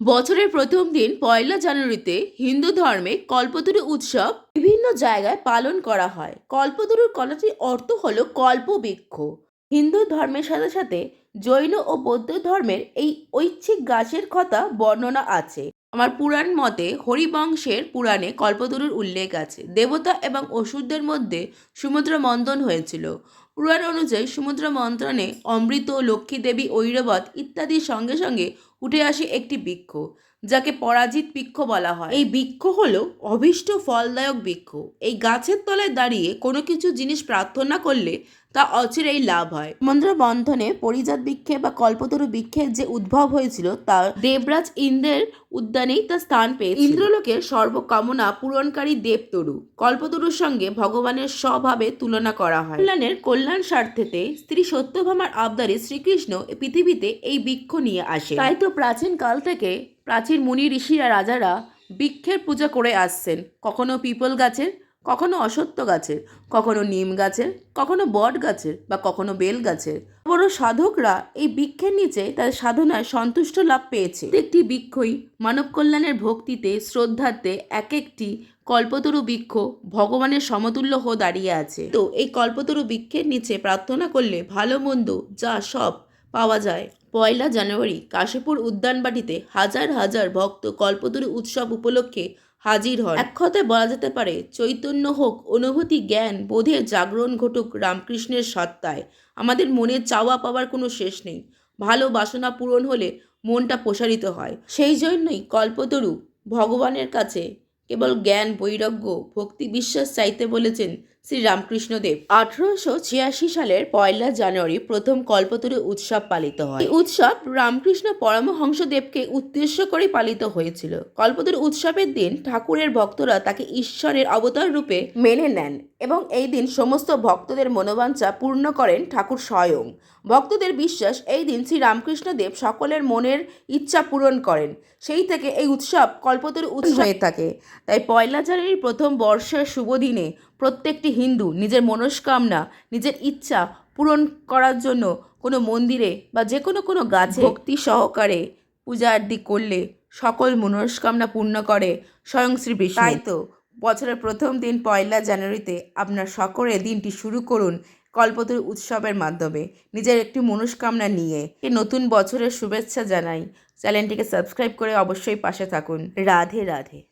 বছরের প্রথম দিন পয়লা জানুয়ারিতে হিন্দু ধর্মে কল্পতরু উৎসব বিভিন্ন জায়গায় পালন করা হয়। কল্পতরুর কথাটির অর্থ হলো কল্পবৃক্ষ। হিন্দু ধর্মের সাথে সাথে জৈন ও বৌদ্ধ ধর্মের এই ঐচ্ছিক গাছের কথা বর্ণনা আছে। আমার পুরাণ মতে হরিবংশের পুরাণে কল্পতরুর উল্লেখ আছে। দেবতা এবং অসুরদের মধ্যে সমুদ্র মন্থন হয়েছিল। পুরাণ অনুযায়ী সমুদ্র মন্ত্রণে অমৃত, লক্ষ্মী দেবী ঐরবত ইত্যাদির সঙ্গে সঙ্গে উঠে আসে একটি বৃক্ষ, যাকে পরাজিত বৃক্ষ বলা হয়। এই বৃক্ষ হলো অভীষ্ট ফলদায়ক বৃক্ষ। এই গাছের তলায় দাঁড়িয়ে কোনো কিছু জিনিস প্রার্থনা করলে তা অচিরেই লাভ হয়। মন্দ্র বন্ধনে পরিজাত বৃক্ষে বা কল্পতরু বৃক্ষের যে উদ্ভব হয়েছিল, তা দেবরাজ ইন্দ্রের উদ্যানেই তা স্থান পেয়ে ইন্দ্রলোকের সর্বকামনা পূরণকারী দেবতরু। কল্পতরুর সঙ্গে ভগবানের স্বভাবে তুলনা করা হয়। কল্যাণের কল্যাণ স্বার্থেতে স্ত্রী সত্যভামার আবদারে শ্রীকৃষ্ণ পৃথিবীতে এই বৃক্ষ নিয়ে আসে। তাই তো প্রাচীন কাল থেকে প্রাচীন মুনি ঋষিরা রাজারা বৃক্ষের পূজা করে আসছেন। কখনো পিপল গাছের কখনো অসত্য গাছের, কখনো নিম গাছের, কখনো বট গাছের বা কখনো বেল গাছের। বড় সাধকরা এই বৃক্ষের নিচে তাদের সাধনায় সন্তুষ্ট লাভ পেয়েছে। একটি বৃক্ষই মানব কল্যাণের ভক্তিতে শ্রদ্ধাতে এক একটি কল্পতরু বৃক্ষ ভগবানের সমতুল্য হয়ে দাঁড়িয়ে আছে। তো এই কল্পতরু বৃক্ষের নিচে প্রার্থনা করলে ভালো মন্দ যা সব পাওয়া যায়। পয়লা জানুয়ারি কাশীপুর উদ্যানবাটিতে হাজার হাজার ভক্ত কল্পতরু উৎসব উপলক্ষে হাজির হন। এক কথায় বলা যেতে পারে, চৈতন্য হোক, অনুভূতি, জ্ঞান বোধের জাগরণ ঘটুক রামকৃষ্ণের সত্তায়। আমাদের মনের চাওয়া পাওয়ার কোনো শেষ নেই। ভালো বাসনা পূরণ হলে মনটা প্রসারিত হয়। সেই জন্যই কল্পতরু ভগবানের কাছে কেবল জ্ঞান, বৈরাগ্য, ভক্তি, বিশ্বাস চাইতে বলেছেন শ্রী রামকৃষ্ণদেব আঠারোশো ছিয়াশি সালের পয়লা জানুয়ারি প্রথম কল্পতরু উৎসব পালিত হয়। এই উৎসব রামকৃষ্ণ পরমহংসদেবকে উদ্দেশ্য করে পালিত হয়েছিল। কল্পতরু উৎসবের দিন ঠাকুরের ভক্তরা তাকে ঈশ্বরের অবতার রূপে মেনে নেন এবং এই দিন সমস্ত ভক্তদের মনোবাঞ্ছা পূর্ণ করেন ঠাকুর স্বয়ং। ভক্তদের বিশ্বাস এই দিন শ্রী রামকৃষ্ণদেব সকলের মনের ইচ্ছা পূরণ করেন। সেই থেকে এই উৎসব কল্পতরু উৎসব হয়ে থাকে। তাই পয়লা জানুয়ারির প্রথম বর্ষের শুভ দিনে প্রত্যেকটি হিন্দু নিজের মনস্কামনা, নিজের ইচ্ছা পূরণ করার জন্য কোনো মন্দিরে বা যে কোনো কোনো গাছে ভক্তি সহকারে পূজা আরতি করলে সকল মনস্কামনা পূর্ণ করে স্বয়ং শ্রী বিষ্ণু। তাই তো। বছরের প্রথম দিন পয়লা জানুয়ারিতে আপনার সকলে দিনটি শুরু করুন কল্পতরু উৎসবের মাধ্যমে। নিজের একটি মনস্কামনা নিয়ে নতুন বছরের শুভেচ্ছা জানাই। চ্যানেলটিকে সাবস্ক্রাইব করে অবশ্যই পাশে থাকুন। রাধে রাধে।